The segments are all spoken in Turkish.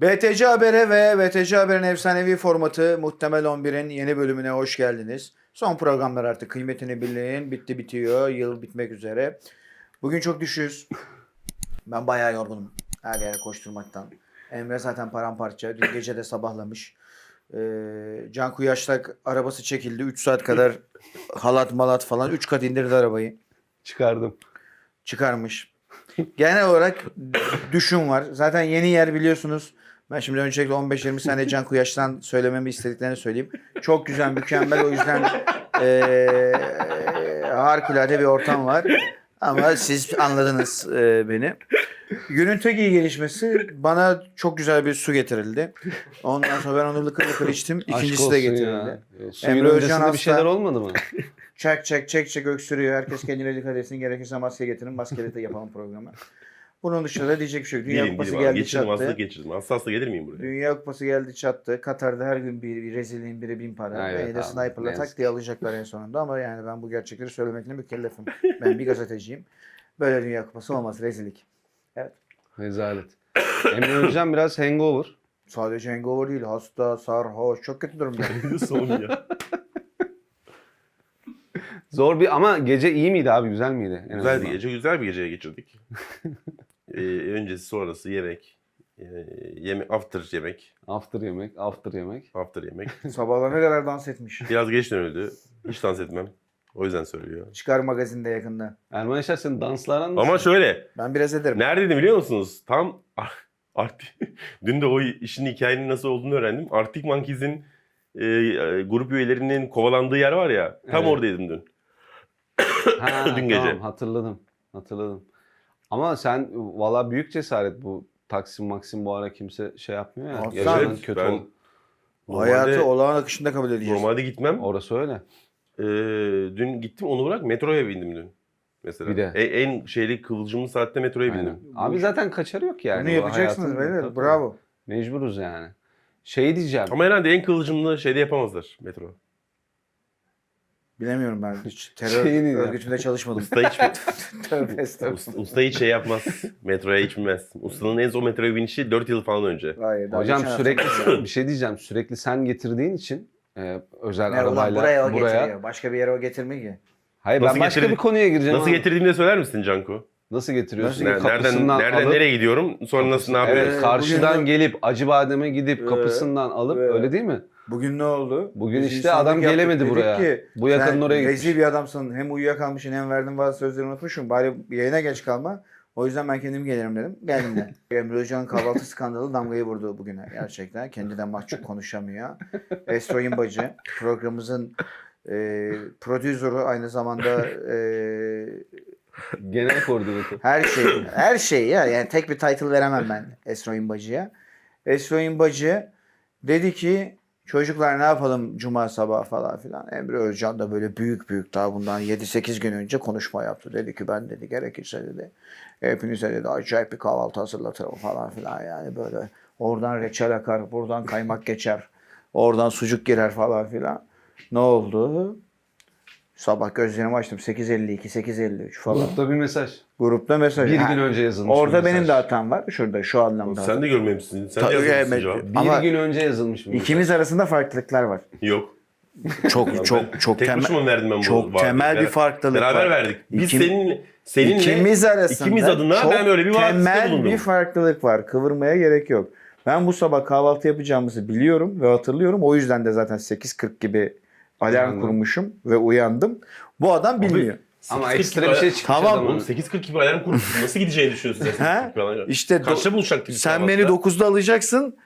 BTC Haber'e ve BTC Haber'in efsanevi formatı Muhtemel 11'in yeni bölümüne hoş geldiniz. Son programlar artık kıymetini bilin. Bitti bitiyor. Yıl bitmek üzere. Bugün çok düşüyoruz. Ben bayağı yorgunum. Her yere koşturmaktan. Emre zaten paramparça. Dün gece de sabahlamış. Ee, Can Kuyaş'ta arabası çekildi. 3 saat kadar halat malat falan. 3 kat indirdi arabayı. Çıkardım. çıkarmış. Genel olarak düşün var. Zaten yeni yer biliyorsunuz. Ben şimdi öncelikle 15-20 saniye Can Kuyaş'tan söylememi istediklerini söyleyeyim. Çok güzel, mükemmel. O yüzden eee harikulade bir ortam var. Ama siz anladınız eee, beni. Günün tek iyi gelişmesi bana çok güzel bir su getirildi. Ondan sonra ben onu lıkır lıkır içtim. İkincisi de getirildi. E, Suyun Emre Özcan hasta. bir şeyler olmadı mı? Çek çek çek çek öksürüyor. Herkes kendine dikkat etsin. Gerekirse maske getirin. Maskeyle de yapalım programı. Bunun dışında da diyecek bir şey yok. Dünya Gelin Kupası abi. geldi Geçirdim çattı. hastalık geçirdim. Hasta hasta gelir miyim buraya? Dünya Kupası geldi çattı. Katar'da her gün bir, bir rezilliğin biri bin para. Evet Beni de abi, sniper'la ne tak yazık diye alacaklar en sonunda ama yani ben bu gerçekleri söylemekle mükellefim. Ben bir gazeteciyim. Böyle Dünya Kupası olmaz. Rezillik. Rezalet. Emre Özcan biraz hangover. Sadece hangover değil. Hasta, sarhoş. Çok kötü durumda. Son ya. Zor bir ama gece iyi miydi abi? Güzel miydi? En güzel bir azından. gece, güzel bir geceye geçirdik. ee, öncesi sonrası yemek. Ee, yemek, after yemek. After yemek, after yemek. After yemek. Sabahlar ne kadar dans etmiş. Biraz geç dönüldü. Hiç dans etmem. O yüzden söylüyor. Çıkar magazinde yakında. Erman Yaşar senin danslardan Ama şöyle. Ben biraz ederim. Neredeydi biliyor musunuz? Tam Art Dün de o işin hikayenin nasıl olduğunu öğrendim. Arctic Monkeys'in e, e, grup üyelerinin kovalandığı yer var ya. Tam Evet. oradaydım dün. Ha, Dün gece. Tamam, hatırladım. Hatırladım. Ama sen valla büyük cesaret bu Taksim Maksim bu ara kimse şey yapmıyor ya. Aslan. Yaşanan Evet, kötü ben- ol. Hayatı Normalde- olağan akışında kabul edeceğiz. Normalde gitmem. Orası öyle. Ee, dün gittim onu bırak metroya bindim dün. Mesela. Bir de. E- En, şeyli kıvılcımlı saatte metroya Aynen. bindim. Abi zaten kaçarı yok yani. Bunu Bu yapacaksınız hayatın- beyler. Tabii. Bravo. Mecburuz yani. Şey diyeceğim. Ama herhalde en kıvılcımlı şeyde yapamazlar metro. Bilemiyorum ben. Hiç terör örgütünde çalışmadım. Usta hiç, Tövbe usta, estağfurullah. usta hiç şey yapmaz. Metroya hiç binmez. Ustanın en son metroya binişi 4 yıl falan önce. Hayır, daha Hocam geçen sürekli bir şey diyeceğim. Sürekli sen getirdiğin için e, özel ulan arabayla buraya o buraya. getiriyor. Başka bir yere o getirmiyor ki. Hayır Nasıl ben başka getirdin? bir konuya gireceğim. Nasıl getirdiğimi de söyler misin Canku? Nasıl getiriyorsun? Nasıl Ne- Nereden, Kapısından nereden alıp- nereye gidiyorum? Sonra nasıl ne Evet, yapıyorum? Ee, karşıdan bugün gelip Acıbadem'e gidip Ee, kapısından alıp öyle değil mi? Bugün ne oldu? Bugün Biz işte adam yaptık, gelemedi dedik buraya. Ki, Bu yakanın sen oraya rezil gitmiş. bir adamsın. Hem uyuyakalmışsın hem verdiğin bazı sözleri unutmuşsun. Bari yayına geç kalma. O yüzden ben kendim gelirim dedim. Geldim de. Emre Hoca'nın kahvaltı skandalı damgayı vurdu bugüne gerçekten. Kendinden mahcup konuşamıyor. Esro'yun bacı. Programımızın e, prodüsörü aynı zamanda e, Genel koordinatör. Her şey, her şey ya. Yani tek bir title veremem ben Esro'yun bacıya. Esro'yun bacı dedi ki çocuklar ne yapalım cuma sabahı falan filan. Emre Özcan da böyle büyük büyük daha bundan 7-8 gün önce konuşma yaptı. Dedi ki ben dedi gerekirse dedi hepinize dedi acayip bir kahvaltı hazırlatırım falan filan yani böyle. Oradan reçel akar, buradan kaymak geçer. Oradan sucuk girer falan filan. Ne oldu? Sabah gözlerimi açtım 8.52, 8.53 falan. Grupta bir mesaj. Grupta mesaj. Bir gün önce yazılmış bir Orada mesaj. benim de hatam var. Şurada şu anlamda. Sen de görmemişsin. Sen de yazmışsın evet. cevap. Bir Ama- gün önce yazılmış mesaj. İkimiz arasında farklılıklar var. Yok. Çok çok çok Tek temel başıma verdim ben bu çok vaadi. temel bir farklılık Beraber var. verdik. Biz İkim- senin seninle ikimiz arasında ikimiz adına çok ben öyle bir temel bulundum. bir farklılık var. Kıvırmaya gerek yok. Ben bu sabah kahvaltı yapacağımızı biliyorum ve hatırlıyorum. O yüzden de zaten 8.40 gibi alarm Uyandım. kurmuşum ve uyandım. Bu adam bilmiyor. Ama 8.40 ekstra bir şey çıkmış Tamam. adamın. Oğlum 8.40 gibi alarm kurup nasıl gideceğini düşünüyorsun sen? He? 8.40 falan. İşte do- Kaçta buluşacaktık biz sen kahvaltıda? beni 9'da alacaksın.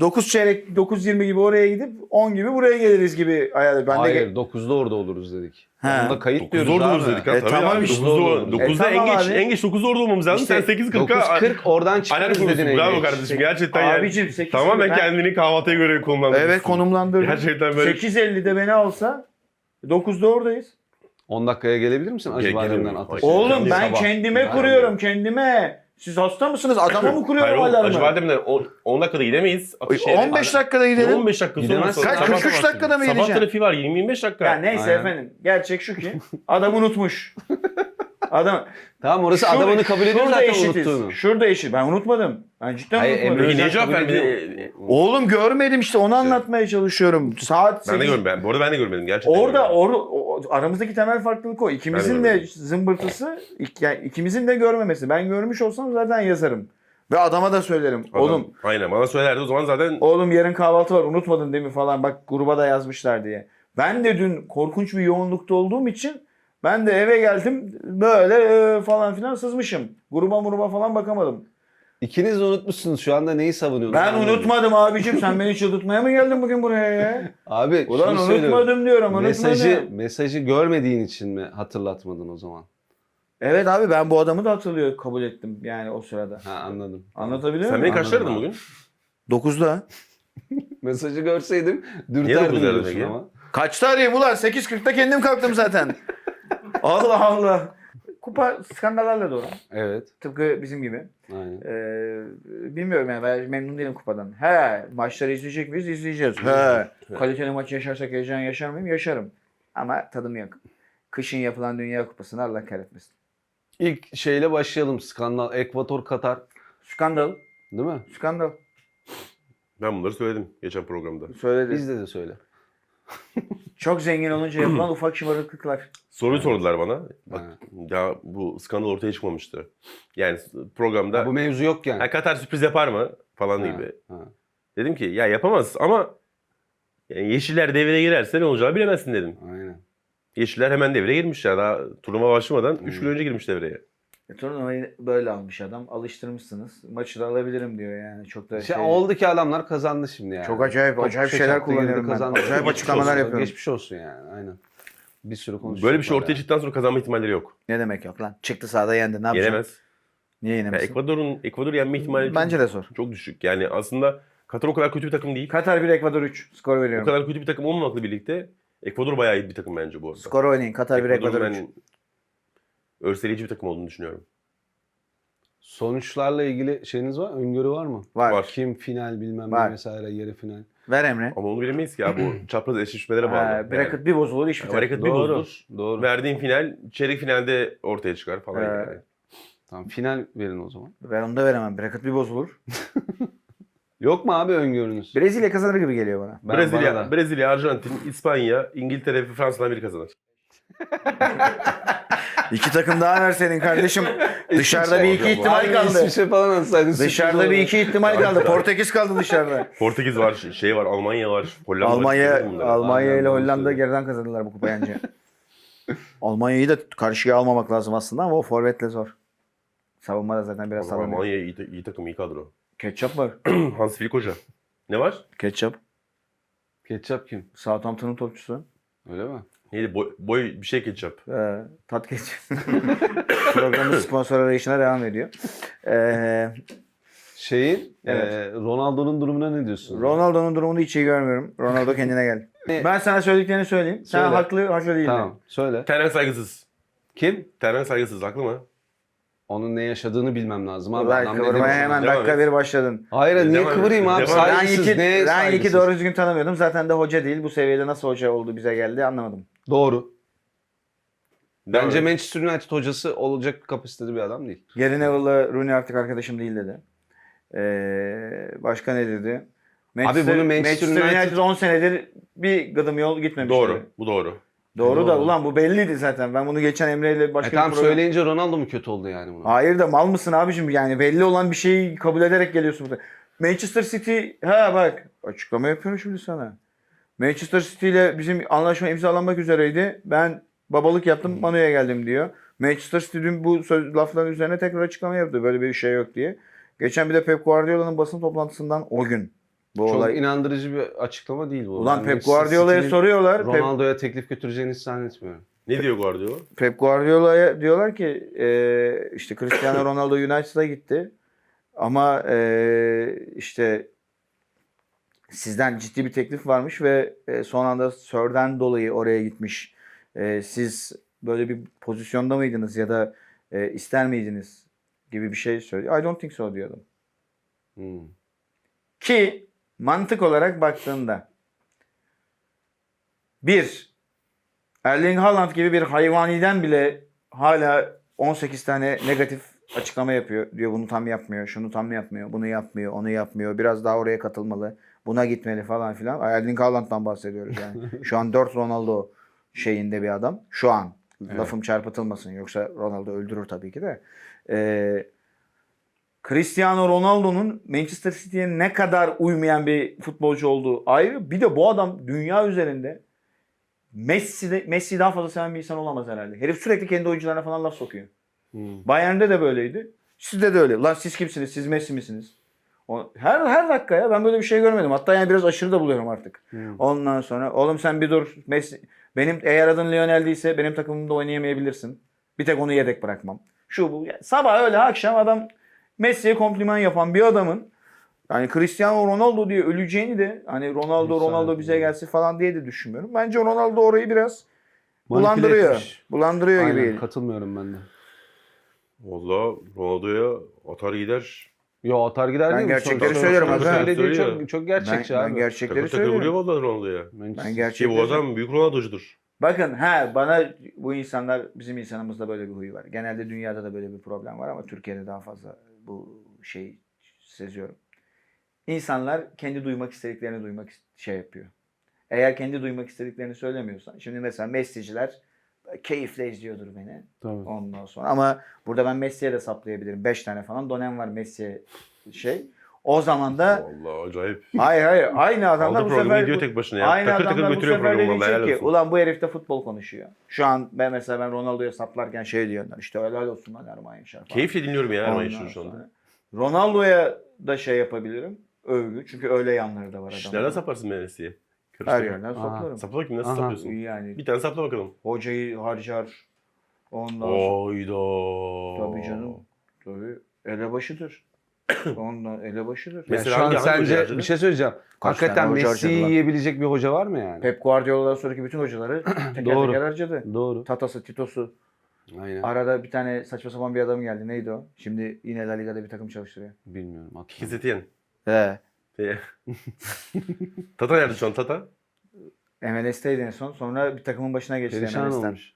9 çeyrek 9.20 gibi oraya gidip 10 gibi buraya geliriz gibi hayal. Ben de Hayır 9'da orada oluruz dedik. Onda kayıt 9'da diyoruz orada abi. ha. E Tabii tamam abi, işte. 9'da, oluruz. 9'da E en tamam geç abi. en geç 9'da orada olmamız lazım. İşte sen 8.40'a 9.40 oradan çıkarız dedin en Bravo geç. kardeşim. Gerçekten yani. Abicim 8 Tamamen ben- kendini kahvaltıya göre konumlandırmışsın. Evet konumlandırdım. Gerçekten böyle 8.50'de beni alsa 9'da oradayız. 10 dakikaya gelebilir misin Ge- gelirim. Ataş'a? Oğlum, Oğlum ben Sabah. kendime kuruyorum kendime. Siz hasta mısınız? Adama mı Hayır kuruyorum oğlum alarmı? Acıbadem'den 10 dakikada gidemeyiz. Ataşehir'e. 15 dakikada gidelim. 15 dakika sonra. Sonra Kaç, sabah 43 sabah dakikada mı Sabah gideceksin? trafiği var 20-25 dakika. Ya neyse Aynen. efendim. Gerçek şu ki adam unutmuş. Adam Tamam orası Şurada- adamını kabul ediyor şurada zaten eşitiz. unuttuğunu. Şurada eşit. Ben unutmadım. Ben cidden Hayır, unutmadım. Emre niye cevap kabul vermedi? Oğlum görmedim işte onu anlatmaya çalışıyorum. Saat Ben de görmedim. Ben, bu arada ben de görmedim. Gerçekten Orada görmedim. or, o- aramızdaki temel farklılık o. İkimizin Ben de zımbırtısı, ik- yani ikimizin de görmemesi. Ben görmüş olsam zaten yazarım. Ve adama da söylerim. Adam- Oğlum Aynen bana söylerdi o zaman zaten Oğlum yarın kahvaltı var unutmadın değil mi falan bak gruba da yazmışlar diye. Ben de dün korkunç bir yoğunlukta olduğum için ben de eve geldim böyle e, falan filan sızmışım. Gruba muruba falan bakamadım. İkiniz de unutmuşsunuz. Şu anda neyi savunuyorsunuz? Ben anlamadım. unutmadım abicim sen beni çıldırtmaya mı geldin bugün buraya ya? Abi Ulan şunu söylüyorum. unutmadım diyorum unutmadım. Mesajı, mesajı görmediğin için mi hatırlatmadın o zaman? Evet abi ben bu adamı da hatırlıyor kabul ettim yani o sırada. Ha anladım. Anlatabiliyor sen muyum? beni Anladım aradın abi. bugün? 9'da. Mesajı görseydim dürterdim diyorsun ama. Kaçta arayayım ulan? 8.40'da kendim kalktım zaten. Allah Allah. Kupa skandallarla dolu. Evet. Tıpkı bizim gibi. Aynen. Ee, bilmiyorum yani ben memnun değilim kupadan. He maçları izleyecek miyiz? İzleyeceğiz. He kaliteli maç yaşarsak heyecan yaşar mıyım? Yaşarım. Ama tadım yok. Kışın yapılan Dünya Kupası'nı Allah kahretmesin. İlk şeyle başlayalım. Skandal. Ekvator Katar. Skandal. Değil mi? Skandal. Ben bunları söyledim geçen programda. Söyledi. Bizde de söyle. Çok zengin olunca yapılan ufak şımarıklıklar. Soruyu Evet. sordular bana. Bak Ha. ya bu skandal ortaya çıkmamıştı. Yani programda Ha, bu mevzu yok yani. ha, Katar sürpriz yapar mı falan Ha, gibi. ha. Dedim ki ya yapamaz ama yani Yeşiller devreye girerse ne olacağını bilemezsin dedim. Aynen. Yeşiller hemen devreye girmişler. Daha turnuva başlamadan 3 Hmm. gün önce girmiş devreye. E, turnuvayı böyle almış adam. Alıştırmışsınız. Maçı da alabilirim diyor yani. Çok da Şey, şey- oldu ki adamlar kazandı şimdi yani. Çok acayip, Top acayip şeyler kullanıyorum ben. Acayip açıklamalar yapıyorum. Geçmiş olsun yani. Aynen. Bir sürü konuştuk. Böyle bir şey ortaya çıktıktan sonra kazanma ihtimalleri yok. Ne demek yok lan? Çıktı sahada yendi. Ne yapacak? Yenemez. Niye Ya yenemez? Ekvador'un Ekvador yenme ihtimali Bence de zor. çok düşük. Yani aslında Katar o kadar kötü bir takım değil. Katar 1, Ekvador 3. Skor O veriyorum. kadar kötü bir takım olmamakla birlikte Ekvador bayağı iyi bir takım bence bu arada. Skor oynayın. Katar 1, Ekvador'un Ekvador 3. örseleyici bir takım olduğunu düşünüyorum. Sonuçlarla ilgili şeyiniz var? Öngörü var mı? Var. Var. Kim final bilmem Var. ne vesaire yarı final. Ver Emre. Ama onu bilemeyiz ki ya bu çapraz eşleşmelere bağlı. Yani bracket bir bozulur iş biter. bracket bir Doğru. bozulur. Doğru. Verdiğin final çeyrek finalde ortaya çıkar falan Ee, yani. Tamam final verin o zaman. Ben onu da veremem. Bracket bir bozulur. Yok mu abi öngörünüz? Brezilya kazanır gibi geliyor bana. Ben- Brezilya, bana da. Brezilya, Arjantin, İspanya, İngiltere ve Fransa'dan biri kazanır. İki takım daha ver senin kardeşim. Dışarıda bir iki ihtimal kaldı. İsviçre falan atsaydın. Dışarıda bir iki ihtimal kaldı. Portekiz kaldı dışarıda. Portekiz var, şey var, Almanya var, Hollanda var. Almanya Bunlar. Almanya ile Hollanda geriden kazandılar bu kupayı önce. Almanya'yı da karşıya almamak lazım aslında ama o forvetle zor. Savunma da zaten biraz sallanıyor. Almanya iyi, iyi takım, iyi kadro. Ketçap var. Hans Flick Hoca. Ne var? Ketçap. Ketçap kim? Southampton'un topçusu. Öyle mi? Neydi? Boy, boy bir şey ketçap. Ee, tat ketçap. Programın sponsor arayışına devam ediyor. Ee, Şeyin, Evet. e, Ronaldo'nun durumuna ne diyorsun? Ronaldo'nun durumunu hiç iyi görmüyorum. Ronaldo kendine gel. Ben sana söylediklerini söyleyeyim. Sen Söyle. haklı, haklı değildin. Tamam, söyle. Terren saygısız. Kim? Terren saygısız, haklı mı? Onun ne yaşadığını bilmem lazım abi. Ulan Adam ne kıvırmaya hemen Devam dakika et. bir başladın. Hayır niye Devam et. kıvırayım abi? Devam et. Ben Saygısız ne ben saygısız? Doğru düzgün tanımıyordum. Zaten de hoca değil. Bu seviyede nasıl hoca oldu bize geldi anlamadım. Doğru. Bence et. Manchester United hocası olacak kapasitede bir adam değil. Gary Neville'la Rooney artık arkadaşım değil dedi. Ee, başka ne dedi? bunu Manchester United- United 10 senedir bir gıdım yol gitmemiş. Doğru, bu doğru. Doğru da Doğru. ulan bu belliydi zaten. Ben bunu geçen Emre ile E başka tamam bir program... söyleyince Ronaldo mu kötü oldu yani buna? Hayır da mal mısın abicim yani belli olan bir şeyi kabul ederek geliyorsun burada. Manchester City ha bak açıklama yapıyorum şimdi sana. Manchester City ile bizim anlaşma imzalanmak üzereydi. Ben babalık yaptım Manu'ya geldim diyor. Manchester City dün bu söz, lafların üzerine tekrar açıklama yaptı. Böyle bir şey yok diye. Geçen bir de Pep Guardiola'nın basın toplantısından o gün bu Çok olay. inandırıcı bir açıklama değil bu. Ulan Pep Guardiola'ya soruyorlar. Pep, Ronaldo'ya teklif götüreceğini zannetmiyorum. Ne diyor Guardiola? Pep Guardiola'ya diyorlar ki e, işte Cristiano Ronaldo United'a gitti. Ama e, işte sizden ciddi bir teklif varmış ve e, son anda Sör'den dolayı oraya gitmiş. E, siz böyle bir pozisyonda mıydınız ya da e, ister miydiniz gibi bir şey söylüyor. I don't think so diyordum. Hmm. Ki mantık olarak baktığında bir Erling Haaland gibi bir hayvaniden bile hala 18 tane negatif açıklama yapıyor. Diyor bunu tam yapmıyor, şunu tam yapmıyor, bunu yapmıyor, onu yapmıyor. Biraz daha oraya katılmalı. Buna gitmeli falan filan. Erling Haaland'dan bahsediyoruz yani. Şu an 4 Ronaldo şeyinde bir adam. Şu an. Lafım çarpıtılmasın. Yoksa Ronaldo öldürür tabii ki de. Ee, Cristiano Ronaldo'nun Manchester City'ye ne kadar uymayan bir futbolcu olduğu ayrı. Bir de bu adam dünya üzerinde Messi Messi daha fazla seven bir insan olamaz herhalde. Herif sürekli kendi oyuncularına falan laf sokuyor. Hmm. Bayern'de de böyleydi. Sizde de öyle. Lan siz kimsiniz? Siz Messi misiniz? O, her her dakika ya ben böyle bir şey görmedim. Hatta yani biraz aşırı da buluyorum artık. Hmm. Ondan sonra oğlum sen bir dur. Messi benim eğer adın Lionel değilse benim takımımda oynayamayabilirsin. Bir tek onu yedek bırakmam. Şu bu. Yani sabah öyle akşam adam Messi'ye kompliman yapan bir adamın yani Cristiano Ronaldo diye öleceğini de hani Ronaldo. Ronaldo bize gelsin falan diye de düşünmüyorum. Bence Ronaldo orayı biraz bulandırıyor. etmiş. Bulandırıyor Aynen, gibi. katılmıyorum ben de. Valla Ronaldo'ya atar gider. Yo atar gider Ben değil mi? gerçekleri Sonuçta söylüyorum sonuçta abi. Söylediği Söylüyor. çok, çok Ben, gerçekçi ben abi. gerçekleri Takır takır vuruyor söylüyorum. valla Ronaldo'ya. Ben Ki bu adam büyük Ronaldo'cudur. Bakın ha bana bu insanlar bizim insanımızda böyle bir huy var. Genelde dünyada da böyle bir problem var ama Türkiye'de daha fazla bu şey seziyorum. İnsanlar kendi duymak istediklerini duymak şey yapıyor. Eğer kendi duymak istediklerini söylemiyorsan şimdi mesela Messi'ciler keyifle izliyordur beni Tabii. ondan sonra ama burada ben Messi'ye de saplayabilirim. 5 tane falan dönem var Messi'ye şey. O zaman da Valla acayip. hayır hayır aynı adamlar Aldı bu programı sefer gidiyor tek başına ya. Aynı takır takır adamlar bu götürüyor sefer de programı helal ki olsun. ulan bu herif de futbol konuşuyor. Şu an ben mesela ben Ronaldo'ya saplarken şey diyorlar işte helal olsun lan Erman Yaşar falan. Keyifle dinliyorum ya Erman Ondan Yaşar'ı şu anda. sonra Ronaldo'ya da şey yapabilirim. Övgü. Çünkü öyle yanları da var adamın. Nereden saparsın Messi'ye? Her yerden saplarım. Sapla bakayım nasıl Aha. saplıyorsun? Yani Bir tane sapla bakalım. hocayı harcar. Ondan sonra. Oyda. Tabii canım. Tabii. Elebaşıdır. Ondan elebaşıdır. Ya Mesela şu an hangi- hangi hoca sence harcadı? bir şey söyleyeceğim. Kaç Hakikaten tane hoca Messi'yi harcadılar? yiyebilecek bir hoca var mı yani? Pep Guardiola'dan sonraki bütün hocaları teker Doğru. teker harcadı. Doğru. Tatası, Tito'su. Aynen. Arada bir tane saçma sapan bir adam geldi. Neydi o? Şimdi yine La Liga'da bir takım çalıştırıyor. Bilmiyorum. hatırlamıyorum. Kisetien. He. Tata nerede şu an Tata? MLS'teydi en son. Sonra bir takımın başına geçti Perişan MLS'ten. olmuş.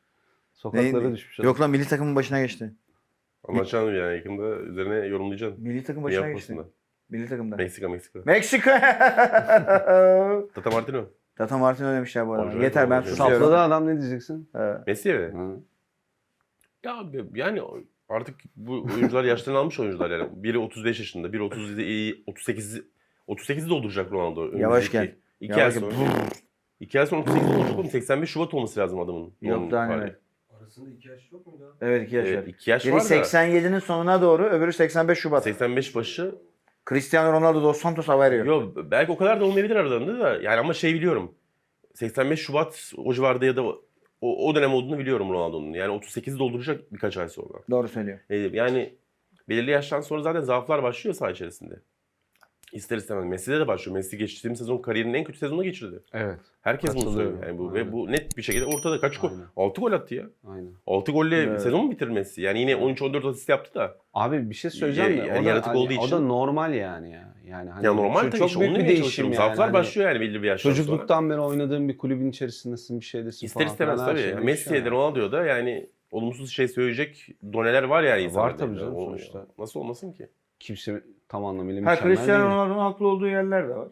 Sokaklara Neydi? düşmüş. adam. Yok lan milli takımın başına geçti. Anlatacağım yani yakında üzerine yorumlayacaksın. Milli takım başına geçti. Milli takımda. Meksika Meksika. Meksika. Tata Martino. Tata Martino demişler bu arada. Acayip Yeter ben oldu. susuyorum. Sapladı adam ne diyeceksin? Evet. Messi'ye mi? Ha. Ya abi, yani artık bu oyuncular yaşlarını almış oyuncular yani. Biri 35 yaşında, biri 37, 38 38'i dolduracak Ronaldo. Önümüzdeki Yavaş gel. İki ay Yavaş sonra. gel. İki ay sonra 38 olacak oğlum. 85 Şubat olması lazım adamın. Yok daha neler. Arasında iki yaş yok muydu abi? Evet iki yaş var. Evet, iki yaş Biri var da 87'nin sonuna doğru öbürü 85 Şubat. 85 başı Cristiano Ronaldo dos Santos Aveiro. Yok belki o kadar da olmayabilir aralarında da. Yani ama şey biliyorum. 85 Şubat o civarda ya da o, o dönem olduğunu biliyorum Ronaldo'nun. Yani 38'i dolduracak birkaç ay sonra. Doğru söylüyor. E, Yani belirli yaştan sonra zaten zaaflar başlıyor saha içerisinde. İster istemez. Messi'de de başlıyor. Messi geçtiğimiz sezon kariyerinin en kötü sezonunu geçirdi. Evet. Herkes bunu söylüyor. Yani bu, Aynen. ve bu net bir şekilde ortada. Kaç gol? Aynen. 6 gol attı ya. Aynen. 6 golle Evet. sezon mu bitirdi Messi? Yani yine 13-14 asist yaptı da. Abi bir şey söyleyeceğim Ya- de yani o da, yaratık hani, olduğu o için- da normal yani ya. Yani hani ya normal çok, tabii çok büyük onu bir değişim yani. Zaaflar Hani başlıyor yani belli bir yaştan sonra. Çocukluktan beri oynadığın bir kulübün içerisindesin bir şeydesin İster falan. istemez tabii. şey Messi'ye de yani. Ronaldo'ya da yani olumsuz şey söyleyecek doneler var yani Var tabii canım O- sonuçta. Nasıl olmasın ki? Kimse tam anlamıyla Ha mükemmel Cristiano değil. Ronaldo'nun haklı olduğu yerler de var.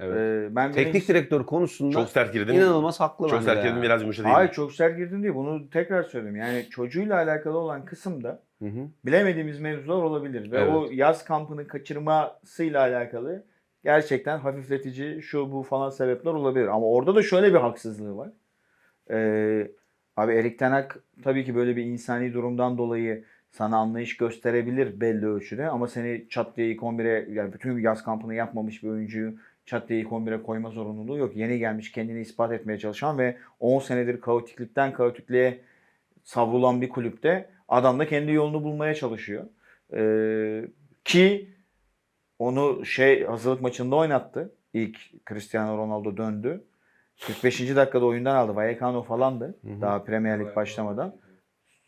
Evet. Ee, ben Teknik birincisi- direktör konusunda Çok sert girdin. inanılmaz haklı Çok sert girdin yani. biraz yumuşa değil. Hayır çok sert girdin değil. Bunu tekrar söyleyeyim. Yani çocuğuyla alakalı olan kısımda Hı hı. bilemediğimiz mevzular olabilir. Ve Evet. o yaz kampını kaçırmasıyla alakalı gerçekten hafifletici şu bu falan sebepler olabilir. Ama orada da şöyle bir haksızlığı var. Ee, abi Erik Ten Hag tabii ki böyle bir insani durumdan dolayı sana anlayış gösterebilir belli ölçüde ama seni çat diye ilk 11'e yani bütün yaz kampını yapmamış bir oyuncuyu çat diye ilk 11'e koyma zorunluluğu yok. Yeni gelmiş kendini ispat etmeye çalışan ve 10 senedir kaotiklikten kaotikliğe savrulan bir kulüpte adam da kendi yolunu bulmaya çalışıyor. Ee, ki onu şey hazırlık maçında oynattı. İlk Cristiano Ronaldo döndü. 45. dakikada oyundan aldı. Vallecano falandı. hı. Daha Premier Lig başlamadan.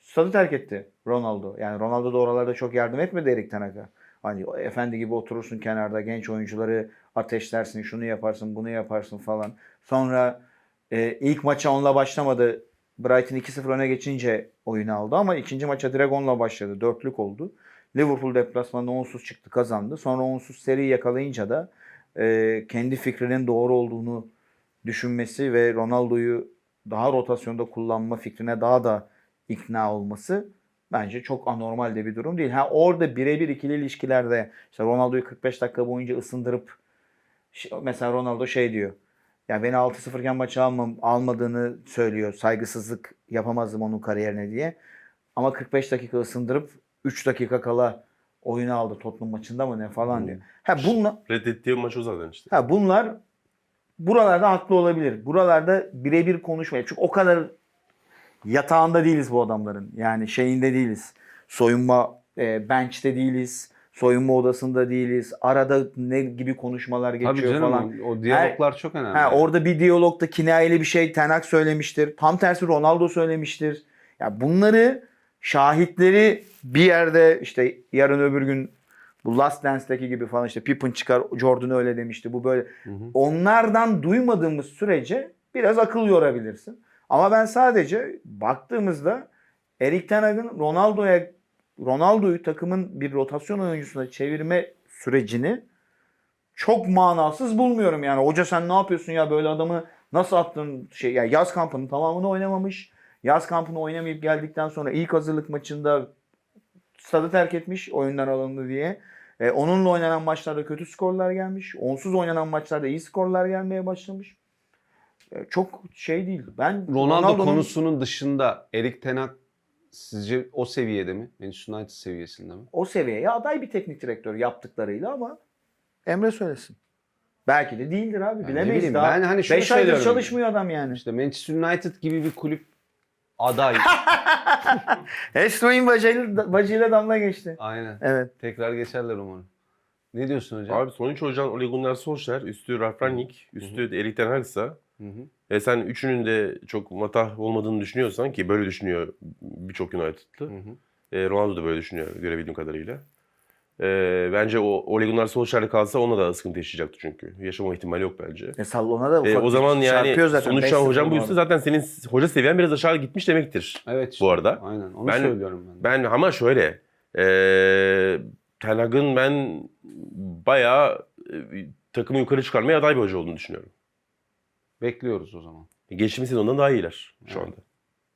Stadı terk etti Ronaldo. Yani Ronaldo da oralarda çok yardım etmedi Erik Ten Hag'a. Hani efendi gibi oturursun kenarda genç oyuncuları ateşlersin, şunu yaparsın, bunu yaparsın falan. Sonra e, ilk maça onunla başlamadı. Brighton 2-0 öne geçince oyunu aldı ama ikinci maça Dragon'la başladı. Dörtlük oldu. Liverpool deplasmanında onsuz çıktı kazandı. Sonra onsuz seri yakalayınca da e, kendi fikrinin doğru olduğunu düşünmesi ve Ronaldo'yu daha rotasyonda kullanma fikrine daha da ikna olması bence çok anormal de bir durum değil. Ha orada birebir ikili ilişkilerde işte Ronaldo'yu 45 dakika boyunca ısındırıp mesela Ronaldo şey diyor. Ya beni 6-0 iken maçı almam, almadığını söylüyor. Saygısızlık yapamazdım onun kariyerine diye. Ama 45 dakika ısındırıp 3 dakika kala oyunu aldı Tottenham maçında mı ne falan Hmm. diyor. Ha bunlar Reddettiği maç o zaten işte. ha bunlar buralarda haklı olabilir. Buralarda birebir konuşmayıp çünkü o kadar yatağında değiliz bu adamların. Yani şeyinde değiliz. Soyunma e, bench'te değiliz. Soyunma odasında değiliz. Arada ne gibi konuşmalar geçiyor Tabii canım falan. o, diyaloglar çok önemli. Ha, orada bir diyalogda kinayeli bir şey Tenak söylemiştir. Tam tersi Ronaldo söylemiştir. Ya bunları şahitleri bir yerde işte yarın öbür gün bu Last Dance'deki gibi falan işte Pippen çıkar Jordan öyle demişti. Bu böyle Hı hı. onlardan duymadığımız sürece biraz akıl yorabilirsin. Ama ben sadece baktığımızda Erik Ten Hag'ın Ronaldo'ya Ronaldo'yu takımın bir rotasyon oyuncusuna çevirme sürecini çok manasız bulmuyorum yani. Hoca sen ne yapıyorsun ya böyle adamı nasıl attın şey ya yaz kampının tamamını oynamamış. Yaz kampını oynamayıp geldikten sonra ilk hazırlık maçında stadı terk etmiş oyundan alındı diye. E, onunla oynanan maçlarda kötü skorlar gelmiş. Onsuz oynanan maçlarda iyi skorlar gelmeye başlamış. E, çok şey değil. Ben Ronaldo Ronaldo'nun- konusunun dışında Erik Ten Hag sizce o seviyede mi? Manchester United seviyesinde mi? o seviyeye aday bir teknik direktör yaptıklarıyla ama Emre söylesin. Belki de değildir abi. ne Bilemeyiz bileyim, daha. ben hani şunu 5 aydır çalışmıyor adam yani. İşte Manchester United gibi bir kulüp aday. Esro'nun bacıyla, bacıyla damla geçti. Aynen. Evet. Tekrar geçerler umarım. Ne diyorsun hocam? Abi sonuç hocam Ole Gunnar Solskjaer, üstü Ralf Rangnick, üstü Erik Ten Hag'sa Hı hı. e sen üçünün de çok matah olmadığını düşünüyorsan ki böyle düşünüyor birçok United'lı. Hı hı. E, Ronaldo da böyle düşünüyor görebildiğim kadarıyla. E, bence o Ole Gunnar Solskjaer'de kalsa ona da sıkıntı yaşayacaktı çünkü. Yaşama ihtimali yok bence. E Sallona da E, ufak o zaman yani zaten. sonuçta 5-0 hocam bu buysa arada. zaten senin hoca seviyen biraz aşağı gitmiş demektir. Evet. Bu arada Aynen. Onu ben- söylüyorum ben. Ben ama şöyle e, Ten ben bayağı e, takımı yukarı çıkarmaya aday bir hoca olduğunu düşünüyorum. Bekliyoruz o zaman. Geçtiğimiz sezondan daha iyiler şu Evet. anda.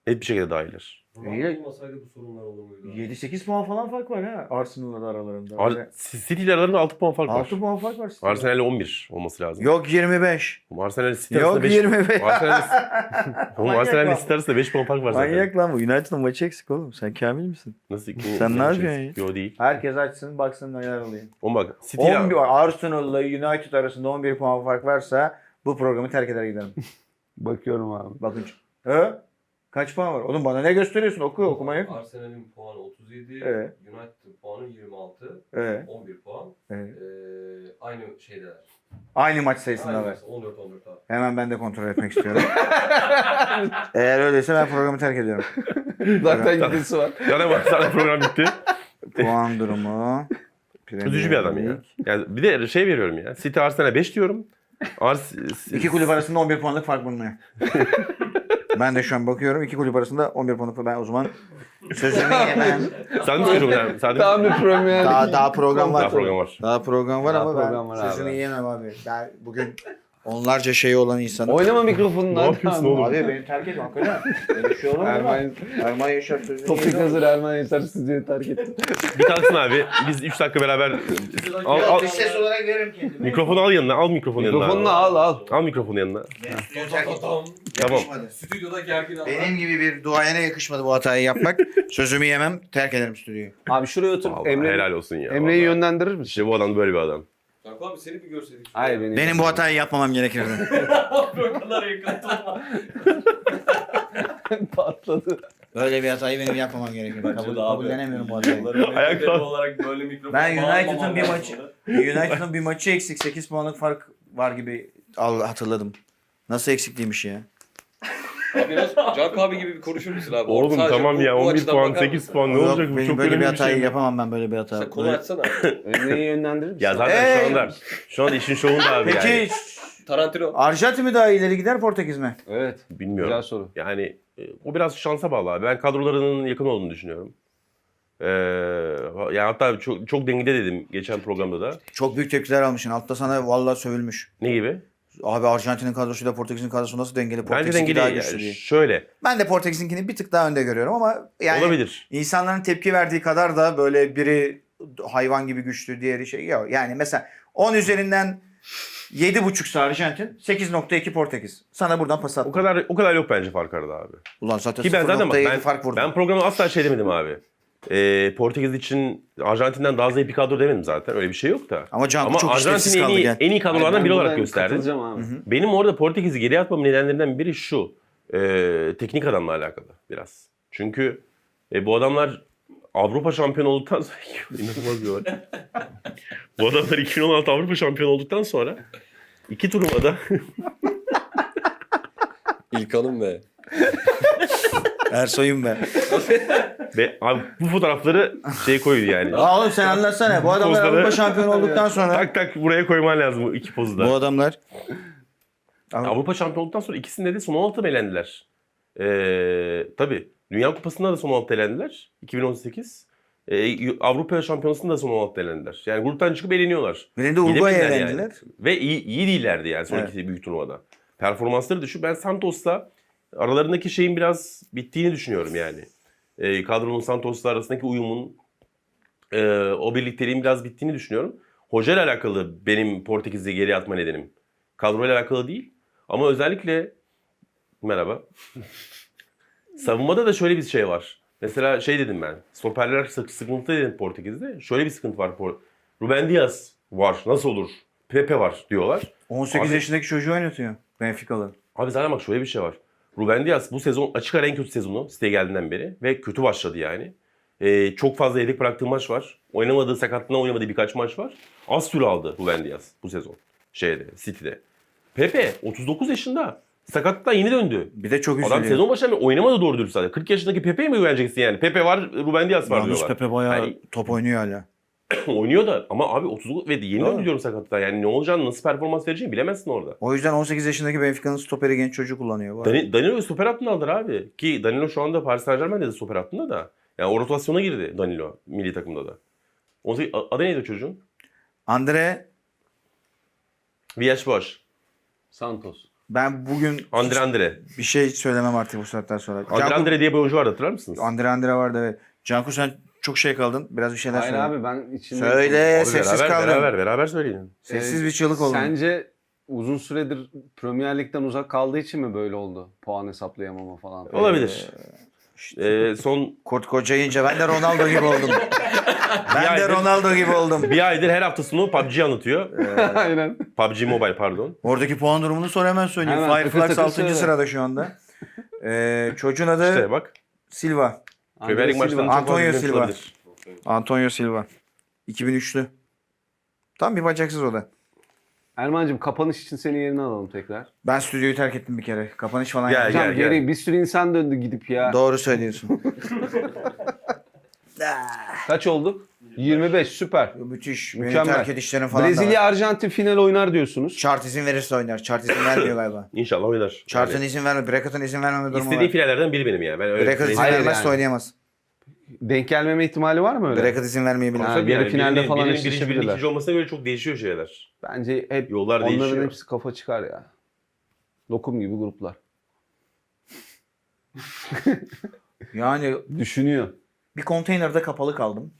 Net bir şekilde daha iyiler. İyi. Ronaldo olmasaydı bu sorunlar olur muydu? 7-8 puan falan fark var ha Arsenal'la da aralarında. Ar- Öyle. City ile aralarında 6 puan fark var. 6 puan fark var. City'de. Arsenal'le 11 olması lazım. Yok 25. Arsenal City arasında Yok 5 25. Arsenal Oğlum Manyak Arsenal lan. City arasında 5 puan fark var zaten. Manyak lan bu. United'ın maçı eksik oğlum. Sen kamil misin? Nasıl? Sen ne yapıyorsun ya? Yo değil. Herkes açsın baksın neler oluyor. Oğlum bak City ile 11 Arsenal'la United arasında 11 puan fark varsa bu programı terk eder giderim. Bakıyorum abi. Bakın. He? Kaç puan var? Oğlum bana ne gösteriyorsun? Oku okuma yok. Arsenal'in puanı 37, Evet. United'ın puanı 26, Evet. 11 puan. evet. Ee, aynı şeydeler. Aynı maç sayısında Aynı var. 14 14 abi. Hemen ben de kontrol etmek istiyorum. Eğer öyleyse ben programı terk ediyorum. Zaten gidesi var. Zaten bak zaten program bitti. Puan durumu. Üzücü bir adam ya. Yani bir de şey veriyorum ya. City Arsenal'e 5 diyorum. Ars İki kulüp arasında 11 puanlık fark bulunuyor. ben de şu an bakıyorum. iki kulüp arasında 11 puanlık fark. Ben o zaman sözümü yemem. Sen de diyorum yani. Sen de Tam bir Premier Daha, Lig. daha program var. Daha program var. Daha program var Daha ama program ben var sözümü abi. yiyemem abi. Ben bugün onlarca şeyi olan insanım. Oynama mikrofonunu. Ne yapıyorsun oğlum? Abi beni terk etme hakikaten. Böyle şey olur mu? Erman, Erman, Yaşar sözünü topik hazır Erman Yeter stüdyoyu terk etti. Bir kalksın abi. Biz 3 dakika beraber al, al, Dış ses olarak veririm kendimi. mikrofonu al yanına. Al mikrofonu yanına. Mikrofonunu al al. Al mikrofonu yanına. Benim terk. Tamam. Yakışmadı. Stüdyoda gergin adam. Benim gibi bir duayene yakışmadı bu hatayı yapmak. Sözümü yemem, terk ederim stüdyoyu. Abi şuraya otur. Vallahi Emre, helal olsun ya. Emre'yi vallahi. yönlendirir misin? İşte bu adam böyle bir adam. Kanka abi seni bir görseydik. Hayır beni. Benim bu hatayı yapmamam gerekirdi. o kadar yakın patladı. Böyle bir hatayı benim yapmamam gerekirdi. Kabul, kabullenemiyorum bu hatayı. Ayak olarak böyle mikrofon Ben United'ın bir maçı-. United'ın bir maçı eksik. 8 puanlık fark var gibi al- hatırladım. Nasıl eksikliğmiş ya? Abi nasıl? Can abi gibi bir konuşur musun abi? Oğlum Sadece tamam bu- ya bu 11 açıdan puan bakar 8 mısın? puan ne olacak bu çok böyle bir önemli bir hatayı şey. yapamam ben böyle bir hata. Sen konu Böyle- açsana. Emre'yi yönlendirir misin? Ya zaten Hey! şu anda şu anda işin şovunda abi Peki yani. Tarantino. Arjantin mi daha ileri gider Portekiz mi? Evet. Bilmiyorum. Güzel soru. Yani e, o biraz şansa bağlı abi. Ben kadrolarının yakın olduğunu düşünüyorum. Ee, yani hatta çok, çok dengede dedim geçen programda da. Çok büyük tepkiler almışsın. Altta sana vallahi sövülmüş. Ne gibi? Abi Arjantin'in kadrosuyla Portekiz'in kadrosu nasıl dengeli? Bence Portekiz'inki dengeli. daha Yani güçlü diye. şöyle Ben de Portekiz'inkini bir tık daha önde görüyorum ama yani olabilir. insanların tepki verdiği kadar da böyle biri hayvan gibi güçlü, diğeri şey yok. Yani mesela 10 üzerinden 7.5 Arjantin, 8.2 Portekiz. Sana buradan pas attım. O kadar o kadar yok bence fark arada abi. Ulan zaten Ki ben zaten bak 0.7 ben, fark vurdum. ben programda asla şey demedim abi. Ee, Portekiz için Arjantin'den daha zayıf bir kadro demedim zaten. Öyle bir şey yok da. Ama Canku Ama çok işlevsiz Arjantin'i en iyi, gel. en iyi kadrolardan biri olarak gösterdi. katılacağım abi. Benim orada Portekiz'i geri atmamın nedenlerinden biri şu. Ee, teknik adamla alakalı biraz. Çünkü e, bu adamlar Avrupa şampiyonu olduktan sonra inanılmaz bir olay. bu adamlar 2016 Avrupa şampiyonu olduktan sonra iki turnuvada İlkan'ım be. Ersoy'um be. ve abi bu fotoğrafları şey koyuyor yani. Aa oğlum sen anlatsana. Bu adamlar Pozları- Avrupa şampiyonu olduktan sonra. tak tak buraya koyman lazım bu iki pozu da. Bu adamlar Avrupa şampiyonu olduktan sonra ikisinde de son 16'da elendiler. Ee, tabii. Dünya Kupası'nda da son 16'da elendiler. 2018. Ee, Avrupa Şampiyonası'nda da son 16'da elendiler. Yani gruptan çıkıp eleniyorlar. birinde Uruguay'a Gidemediler elendiler. Yani. Ve iyi, iyi değillerdi yani sonraki büyük turnuvada. Performansları düşük. Ben Santos'la aralarındaki şeyin biraz bittiğini düşünüyorum yani. Ee, kadronun Santos'la arasındaki uyumun e, o birlikteliğin biraz bittiğini düşünüyorum. Hoca ile alakalı benim Portekiz'de geri atma nedenim. Kadroyla alakalı değil. Ama özellikle merhaba. Savunmada da şöyle bir şey var. Mesela şey dedim ben. Stoperler sık- sıkıntı dedim Portekiz'de. Şöyle bir sıkıntı var. Ruben Diaz var. Nasıl olur? Pepe var diyorlar. 18 Abi- yaşındaki çocuğu oynatıyor. Benfica'lı. Abi zaten bak şöyle bir şey var. Ruben Diaz bu sezon açık ara en kötü sezonu siteye geldiğinden beri. Ve kötü başladı yani. Ee, çok fazla yedek bıraktığı maç var. Oynamadığı, sakatlığından oynamadığı birkaç maç var. Az süre aldı Ruben Diaz bu sezon. Şeyde, City'de. Pepe 39 yaşında. Sakatlıktan yeni döndü. Bir de çok üzülüyor. Adam sezon başından beri oynamadı doğru dürüst zaten. 40 yaşındaki Pepe'ye mi güveneceksin yani? Pepe var, Ruben Diaz var Yalnız diyorlar. Pepe bayağı Yani- top oynuyor hala. Oynuyor da ama abi 39 ve yeni Doğru. diyorum sakatlıktan. Yani ne olacağını, nasıl performans vereceğini bilemezsin orada. O yüzden 18 yaşındaki Benfica'nın stoperi genç çocuk kullanıyor. Bu arada. Dani, Danilo stoper hattını aldılar abi. Ki Danilo şu anda Paris Saint Germain'de de stoper hattında da. Yani o rotasyona girdi Danilo milli takımda da. 18, adı neydi o çocuğun? Andre Viyaç Boş. Santos. ben bugün Andre Andre. bir şey söylemem artık bu saatten sonra. Andre Andre diye bir oyuncu vardı hatırlar mısınız? Andre Andre vardı evet. Canku sen çok şey kaldın. Biraz bir şeyler Hayır söyle. abi ben içinde... Söyle. Abi sessiz beraber, kaldın. Beraber, beraber söyleyin. Sessiz Ee, bir çığlık oldu. Sence uzun süredir Premier Lig'den uzak kaldığı için mi böyle oldu? Puan hesaplayamama falan. filan. Olabilir. Ee, son Kurt kocayınca ben de Ronaldo gibi oldum. ben de aydır- Ronaldo gibi oldum. bir aydır her hafta sonu PUBG anlatıyor. Aynen. PUBG Mobile pardon. Oradaki puan durumunu sor hemen söyleyeyim. Hemen Fireflux tıkır tıkır 6. söyle. sırada şu anda. Ee, çocuğun adı İşte bak. Silva. Silva. maçlarını çok Antonio fazla izlemiş Silva. olabilir. Antonio Silva. 2003'lü. Tam bir bacaksız o da. Erman'cığım kapanış için seni yerine alalım tekrar. Ben stüdyoyu terk ettim bir kere. Kapanış falan Gel, yapacağım. Hocam gel. geri bir sürü insan döndü gidip ya. Doğru söylüyorsun. Kaç olduk? 25 süper. Müthiş. Mükemmel. terk edişlerin falan da Brezilya var. Arjantin final oynar diyorsunuz. Chart izin verirse oynar. Chart izin vermiyor galiba. İnşallah oynar. Chart'ın Yani izin vermiyor. Bracket'ın izin vermeme durumu istediği var. finallerden biri benim ya. Ben öyle Bracket izin Hayır vermezse yani. oynayamaz. Denk gelmeme ihtimali var mı öyle? Bracket izin vermeyebilir. Tabii yarı yani finalde birinin- falan birinin birinci, birinin ikinci olmasına göre çok değişiyor şeyler. Bence hep Yollar onların değişiyor. hepsi kafa çıkar ya. Lokum gibi gruplar. Yani Düşünüyor. bir konteynerde kapalı kaldım.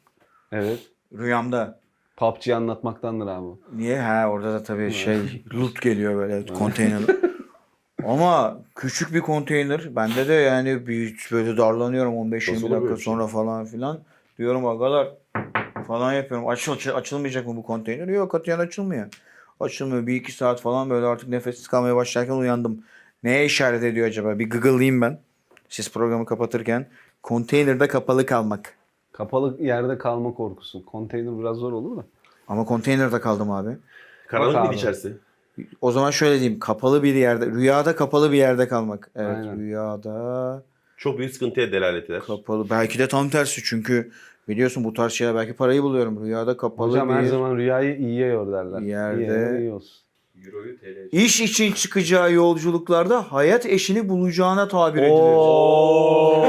Evet. Rüyamda. PUBG anlatmaktandır abi. Niye? Ha orada da tabii şey loot geliyor böyle konteyner. Ama küçük bir konteyner. Bende de yani bir böyle darlanıyorum 15-20 Nasıl dakika oluyor sonra falan filan. Diyorum agalar falan yapıyorum. Açıl, açılmayacak mı bu konteyner? Yok katiyen açılmıyor. Açılmıyor. Bir iki saat falan böyle artık nefessiz kalmaya başlarken uyandım. Neye işaret ediyor acaba? Bir gıgılayayım ben. Siz programı kapatırken. Konteynerde kapalı kalmak. Kapalı yerde kalma korkusu. Konteyner biraz zor olur da. Ama konteynerde kaldım abi. Karanlık abi. içerisi? O zaman şöyle diyeyim. Kapalı bir yerde, rüyada kapalı bir yerde kalmak. Evet, Aynen. rüyada Çok büyük sıkıntıya delalet eder. kapalı. Belki de tam tersi çünkü biliyorsun bu tarz şeyler belki parayı buluyorum. Rüyada kapalı Hocam bir her zaman rüyayı iyiye yor derler. yerde- yor, iyi olsun. Euro'yu TL İş için çıkacağı yolculuklarda hayat eşini bulacağına tabir edilir. Oo.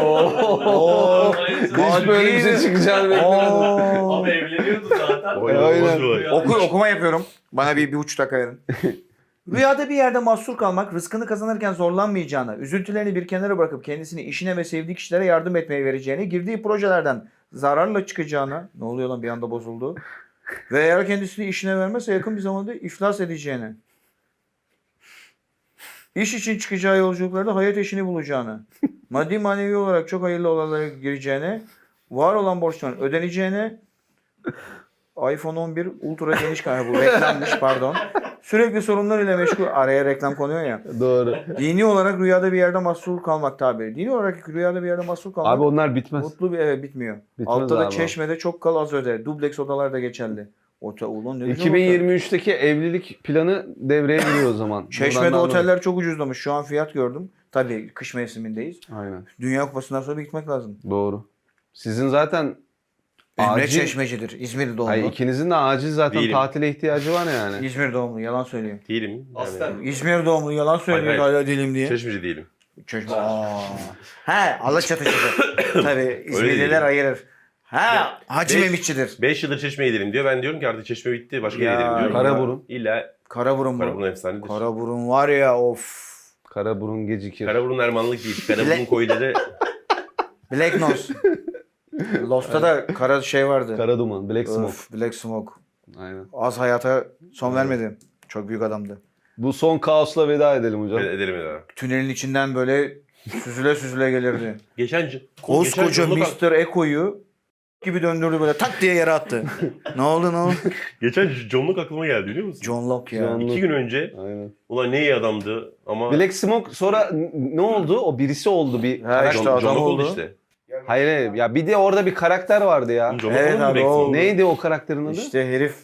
Hiç böyle bir şey çıkacağını beklemezdim. Oo. Ama evleniyordu zaten. O Aynen. olay. Oku, okuma yapıyorum. Bana bir, bir buçuk dakika verin. Rüyada bir yerde mahsur kalmak, rızkını kazanırken zorlanmayacağını, üzüntülerini bir kenara bırakıp kendisini işine ve sevdiği kişilere yardım etmeye vereceğini, girdiği projelerden zararla çıkacağını, ne oluyor lan bir anda bozuldu, ve eğer kendisini işine vermezse yakın bir zamanda iflas edeceğini, iş için çıkacağı yolculuklarda hayat eşini bulacağını, maddi manevi olarak çok hayırlı olaylara gireceğini, var olan borçların ödeneceğini, iPhone 11 ultra geniş kamera bu reklammış pardon. Sürekli sorunlar ile meşgul. Araya reklam konuyor ya. Doğru. Dini olarak rüyada bir yerde mahsur kalmak tabi. Dini olarak rüyada bir yerde mahsur kalmak Abi onlar bitmez. mutlu bir eve bitmiyor. Bitmez Altta da abi. çeşmede çok kal az öde. Dubleks odalar da geçerli. Otel ulan ne güzel otel. 2023'teki evlilik planı devreye giriyor o zaman. Çeşmede Buradan oteller çok ucuzlamış. Şu an fiyat gördüm. Tabii kış mevsimindeyiz. Aynen. Dünya Kupası'ndan sonra bir gitmek lazım. Doğru. Sizin zaten Emre acil... Çeşmecidir. İzmir doğumlu. Hayır, ikinizin de acil zaten Değilim. tatile ihtiyacı var yani. İzmir doğumlu yalan söylüyor. Değilim. Yani. İzmir doğumlu yalan söylüyor Hayır, hayır. hala dilim diye. Çeşmeci değilim. Çeşme. Aa. He Alaçatı'cıdır. Tabii değil. İzmirliler ayırır. Ha Hacı Beş- Memitçidir. 5 yıldır çeşmeye gidelim diyor. Ben diyorum ki artık çeşme bitti. Başka yere gidelim diyorum. Karaburun. İlla Karaburun bu. Karaburun efsanedir. Karaburun var ya of. Karaburun gecikir. Karaburun Ermanlık değil. Karaburun koyları Black Nose. Lost'ta da kara şey vardı. Kara duman. Black Smoke. Öf, Black Smoke. Aynen. Az hayata son vermedi. Çok büyük adamdı. Bu son kaosla veda edelim hocam. edelim ya. Tünelin içinden böyle süzüle süzüle gelirdi. Geçen c- Koskoca geçen John Mr. Eko'yu gibi döndürdü böyle tak diye yere attı. ne oldu ne oldu? Geçen John Locke aklıma geldi biliyor musun? John Locke ya. John- İki gün önce Aynen. ulan ne iyi adamdı ama Black Smoke sonra n- ne oldu? O birisi oldu bir Ha, işte John, John adam Locke oldu oldu. işte. Hayır hayır. Ya bir de orada bir karakter vardı ya. Evet abi, o. Neydi o karakterin adı? İşte herif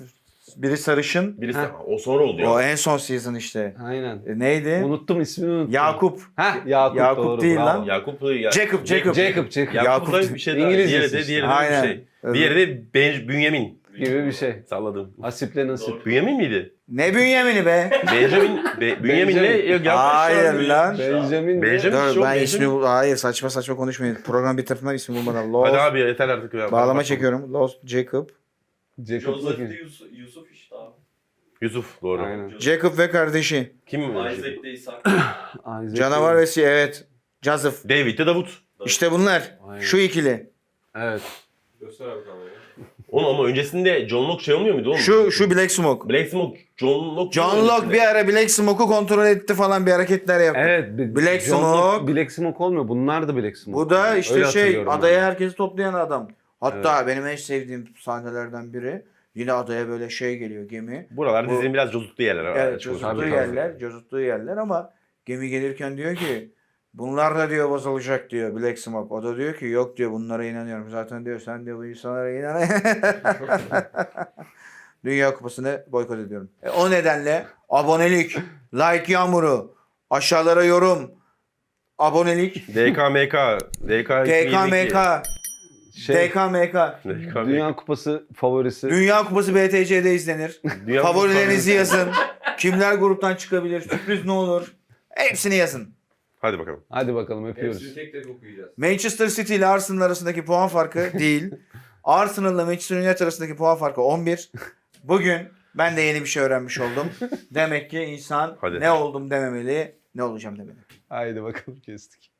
biri sarışın. Birisi Ha. o sonra oldu ya. O en son season işte. Aynen. E, neydi? Unuttum ismini unuttum. Yakup. Heh, Yakup, Yakup doğru, değil bravo. lan. Yakup ya. Jacob, Jacob. Jacob, Jacob. Yakup, Yakup bir şey daha. İngilizcesi Diğeri de, işte. diğeri de Aynen. bir şey. Evet. Diğeri de ben, Bünyamin. Gibi bir şey. Salladım. Asiple nasip. Bünyamin miydi? Ne Bünyamin'i be? Benjamin, Be, Bünyamin'le yok Hayır lan. Benjamin. Benjamin. Dur ben ismi bul- hayır saçma saçma konuşmayın. Program bitirmeden ismi bulmadan. Lost. Hadi abi yeter artık. Ya. Bağlama çekiyorum. Lost Jacob. Jacob Joseph de bakın. Yusuf, Yusuf işte abi. Yusuf doğru. Aynen. Jacob ve kardeşi. Kim? Isaac de İshak. Isaac Canavar ve si evet. Joseph. David de Davut. İşte bunlar. Aynen. Şu ikili. Evet. Göster abi kamerayı. Oğlum ama öncesinde John Locke şey olmuyor muydu oğlum? Şu şu Black Smoke. Black Smoke, John Locke. John Locke bir ara Black Smoke'u kontrol etti falan bir hareketler yaptı. Evet. bi- Black John Locke- Smoke. Black Smoke olmuyor. Bunlar da Black Smoke. Bu da Öyle işte şey hatırlıyorum adaya ben. herkesi toplayan adam. Hatta benim en sevdiğim sahnelerden biri. Yine adaya böyle şey geliyor gemi. Buralar Bu- dizinin biraz cozutlu yerler. Evet, Evet, cozuttuğu tabii, tabii. yerler, cozuttuğu yerler ama gemi gelirken diyor ki bunlar da diyor bozulacak diyor Black Smoke. O da diyor ki yok diyor bunlara inanıyorum. Zaten diyor sen diyor bu insanlara inan. Dünya Kupası'nı boykot ediyorum. E, o nedenle abonelik, like yağmuru, aşağılara yorum, abonelik, DKMK, DK, TKMK, Şey, TKMK. DKMK. Dünya Kupası favorisi. Dünya Kupası BTC'de izlenir. Dünya Favorilerinizi yazın. Kimler gruptan çıkabilir? Sürpriz ne olur? Hepsini yazın. Hadi bakalım. Hadi bakalım öpüyoruz. Hepsini tek tek okuyacağız. Manchester City ile Arsenal arasındaki puan farkı değil. Arsenal ile Manchester United arasındaki puan farkı 11. Bugün ben de yeni bir şey öğrenmiş oldum. Demek ki insan Hadi. ne oldum dememeli, ne olacağım demeli. Haydi bakalım kestik.